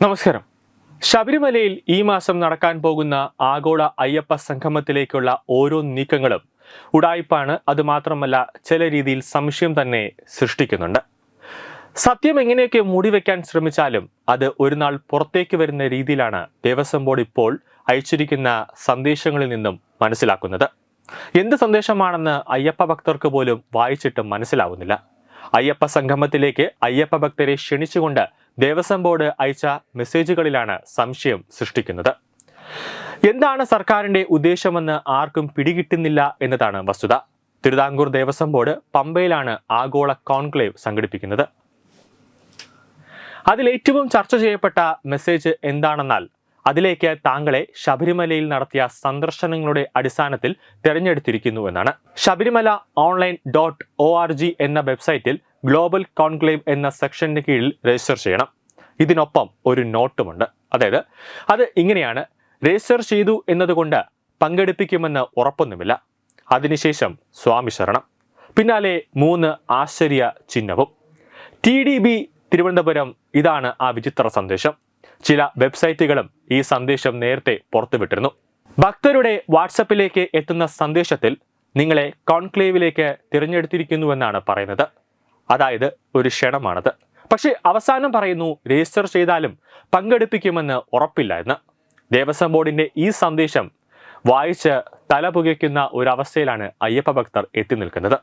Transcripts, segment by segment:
നമസ്കാരം. ശബരിമലയിൽ ഈ മാസം നടക്കാൻ പോകുന്ന ആഗോള അയ്യപ്പ സംഗമത്തിലേക്കുള്ള ഓരോ നീക്കങ്ങളും ഉടായ്പാണ് അതുമാത്രമല്ല ചില രീതിയിൽ സംശയം തന്നെ സൃഷ്ടിക്കുന്നുണ്ട്. സത്യം എങ്ങനെയൊക്കെ മൂടിവെക്കാൻ ശ്രമിച്ചാലും അത് ഒരു നാൾ പുറത്തേക്ക് വരുന്ന രീതിയിലാണ് ദേവസ്വം ബോർഡ് ഇപ്പോൾ അയച്ചിരിക്കുന്ന സന്ദേശങ്ങളിൽ നിന്നും മനസ്സിലാക്കുന്നത്. എന്ത് സന്ദേശമാണെന്ന് അയ്യപ്പ ഭക്തർക്ക് പോലും വായിച്ചിട്ട് മനസ്സിലാവുന്നില്ല. അയ്യപ്പ സംഗമത്തിലേക്ക് അയ്യപ്പ ഭക്തരെ ക്ഷണിച്ചുകൊണ്ട് ദേവസ്വം ബോർഡ് അയച്ച മെസ്സേജുകളിലാണ് സംശയം സൃഷ്ടിക്കുന്നത്. എന്താണ് സർക്കാരിന്റെ ഉദ്ദേശമെന്ന് ആർക്കും പിടികിട്ടുന്നില്ല എന്നതാണ് വസ്തുത. തിരുവിതാംകൂർ ദേവസ്വം ബോർഡ് പമ്പയിലാണ് ആഗോള കോൺക്ലേവ് സംഘടിപ്പിക്കുന്നത്. അതിൽ ഏറ്റവും ചർച്ച ചെയ്യപ്പെട്ട മെസ്സേജ് എന്താണെന്നാൽ അതിലേക്ക് താങ്കളെ ശബരിമലയിൽ നടത്തിയ സന്ദർശനങ്ങളുടെ അടിസ്ഥാനത്തിൽ തിരഞ്ഞെടുത്തിരിക്കുന്നു എന്നാണ്. Sabarimala online dot O R G എന്ന വെബ്സൈറ്റിൽ ഗ്ലോബൽ കോൺക്ലേവ് എന്ന സെക്ഷന് കീഴിൽ രജിസ്റ്റർ ചെയ്യണം. ഇതിനൊപ്പം ഒരു നോട്ടുമുണ്ട്. അതായത് അത് ഇങ്ങനെയാണ്. രജിസ്റ്റർ ചെയ്തു എന്നതുകൊണ്ട് പങ്കെടുപ്പിക്കുമെന്ന് ഉറപ്പൊന്നുമില്ല. അതിനുശേഷം സ്വാമി ശരണം. പിന്നാലെ മൂന്ന് ആശ്ചര്യ ചിഹ്നവും. ടി ഡി ബി തിരുവനന്തപുരം ഇതാണ് ആ വിചിത്ര സന്ദേശം. ചില വെബ്സൈറ്റുകളും ഈ സന്ദേശം നേരത്തെ പുറത്തുവിട്ടിരുന്നു. ഭക്തരുടെ വാട്സപ്പിലേക്ക് എത്തുന്ന സന്ദേശത്തിൽ നിങ്ങളെ കോൺക്ലേവിലേക്ക് തിരഞ്ഞെടുത്തിരിക്കുന്നുവെന്നാണ് പറയുന്നത്. അതായത് ഒരു ക്ഷണമാണത്. പക്ഷേ അവസാനം പറയുന്നു രജിസ്റ്റർ ചെയ്താലും പങ്കെടുപ്പിക്കുമെന്ന് ഉറപ്പില്ല എന്ന്. ദേവസ്വം ബോർഡിന്റെ ഈ സന്ദേശം വായിച്ച് തല പുകയ്ക്കുന്ന ഒരവസ്ഥയിലാണ് അയ്യപ്പ ഭക്തർ എത്തി നിൽക്കുന്നത്.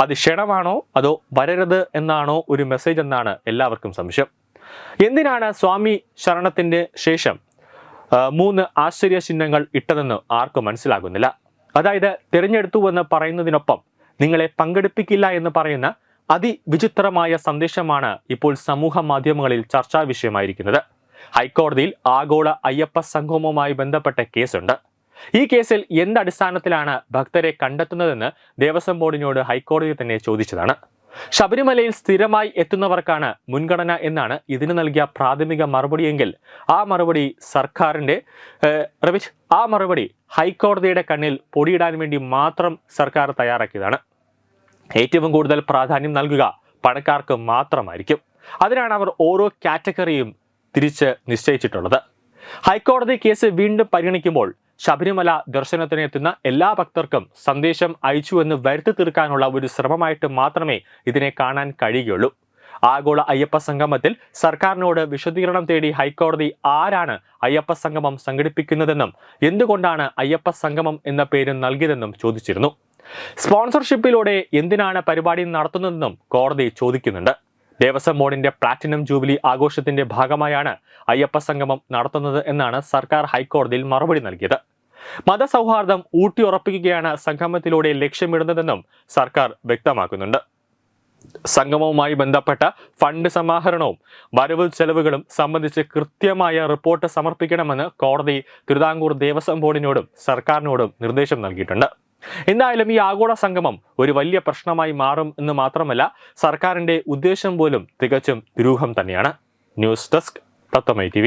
അത് ക്ഷണമാണോ അതോ വരരുത് എന്നാണോ ഒരു മെസ്സേജ് എന്നാണ് എല്ലാവർക്കും സംശയം. എന്തിനാണ് സ്വാമി ശരണത്തിന്റെ ശേഷം മൂന്ന് ആശ്ചര്യ ചിഹ്നങ്ങൾ ഇട്ടതെന്ന് ആർക്കും മനസ്സിലാകുന്നില്ല. അതായത് തിരഞ്ഞെടുത്തുവെന്ന് പറയുന്നതിനൊപ്പം നിങ്ങളെ പങ്കെടുപ്പിക്കില്ല എന്ന് പറയുന്ന അതിവിചിത്രമായ സന്ദേശമാണ് ഇപ്പോൾ സമൂഹ മാധ്യമങ്ങളിൽ ചർച്ചാ വിഷയമായിരിക്കുന്നത്. ഹൈക്കോടതിയിൽ ആഗോള അയ്യപ്പ സംഗമവുമായി ബന്ധപ്പെട്ട കേസുണ്ട്. ഈ കേസിൽ എന്തടിസ്ഥാനത്തിലാണ് ഭക്തരെ കണ്ടെത്തുന്നതെന്ന് ദേവസ്വം ബോർഡിനോട് ഹൈക്കോടതി തന്നെ ചോദിച്ചതാണ്. ശബരിമലയിൽ സ്ഥിരമായി എത്തുന്നവർക്കാണ് മുൻഗണന എന്നാണ് ഇതിന് നൽകിയ പ്രാഥമിക മറുപടിയെങ്കിൽ ആ മറുപടി സർക്കാരിന്റെ ഏഹ്, ആ മറുപടി ഹൈക്കോടതിയുടെ കണ്ണിൽ പൊടിയിടാൻ വേണ്ടി മാത്രം സർക്കാർ തയ്യാറാക്കിയതാണ്. ഏറ്റവും കൂടുതൽ പ്രാധാന്യം നൽകുക പണക്കാർക്ക് മാത്രമായിരിക്കും. അതിനാണ് അവർ ഓരോ കാറ്റഗറിയും തിരിച്ച് നിശ്ചയിച്ചിട്ടുള്ളത്. ഹൈക്കോടതി കേസ് വീണ്ടും പരിഗണിക്കുമ്പോൾ ശബരിമല ദർശനത്തിന് എത്തുന്ന എല്ലാ ഭക്തർക്കും സന്ദേശം അയച്ചു എന്ന് വരുത്തി തീർക്കാനുള്ള ഒരു ശ്രമമായിട്ട് മാത്രമേ ഇതിനെ കാണാൻ കഴിയുകയുള്ളൂ. ആഗോള അയ്യപ്പ സംഗമത്തിൽ സർക്കാരിനോട് വിശദീകരണം തേടി ഹൈക്കോടതി ആരാണ് അയ്യപ്പ സംഗമം സംഘടിപ്പിക്കുന്നതെന്നും എന്തുകൊണ്ടാണ് അയ്യപ്പ സംഗമം എന്ന പേര് നൽകിയതെന്നും ചോദിച്ചിരുന്നു. സ്പോൺസർഷിപ്പിലൂടെ എന്തിനാണ് പരിപാടി നടത്തുന്നതെന്നും കോടതി ചോദിക്കുന്നുണ്ട്. ദേവസ്വം ബോർഡിന്റെ പ്ലാറ്റിനം ജൂബിലി ആഘോഷത്തിന്റെ ഭാഗമായാണ് അയ്യപ്പ സംഗമം നടത്തുന്നത് എന്നാണ് സർക്കാർ ഹൈക്കോടതിയിൽ മറുപടി നൽകിയത്. മതസൗഹാർദ്ദം ഊട്ടിയുറപ്പിക്കുകയാണ് സംഗമത്തിലൂടെ ലക്ഷ്യമിടുന്നതെന്നും സർക്കാർ വ്യക്തമാക്കുന്നുണ്ട്. സംഗമവുമായി ബന്ധപ്പെട്ട ഫണ്ട് സമാഹരണവും വരവ് ചെലവുകളും സംബന്ധിച്ച് കൃത്യമായ റിപ്പോർട്ട് സമർപ്പിക്കണമെന്ന് കോടതി തിരുവിതാംകൂർ ദേവസ്വം ബോർഡിനോടും സർക്കാരിനോടും നിർദ്ദേശം നൽകിയിട്ടുണ്ട്. എന്തായാലും ഈ ആഗോള സംഗമം ഒരു വലിയ പ്രശ്നമായി മാറും എന്ന് മാത്രമല്ല സർക്കാരിന്റെ ഉദ്ദേശം പോലും തികച്ചും ദുരൂഹം തന്നെയാണ്. ന്യൂസ് ഡെസ്ക് തത്വമൈ ടി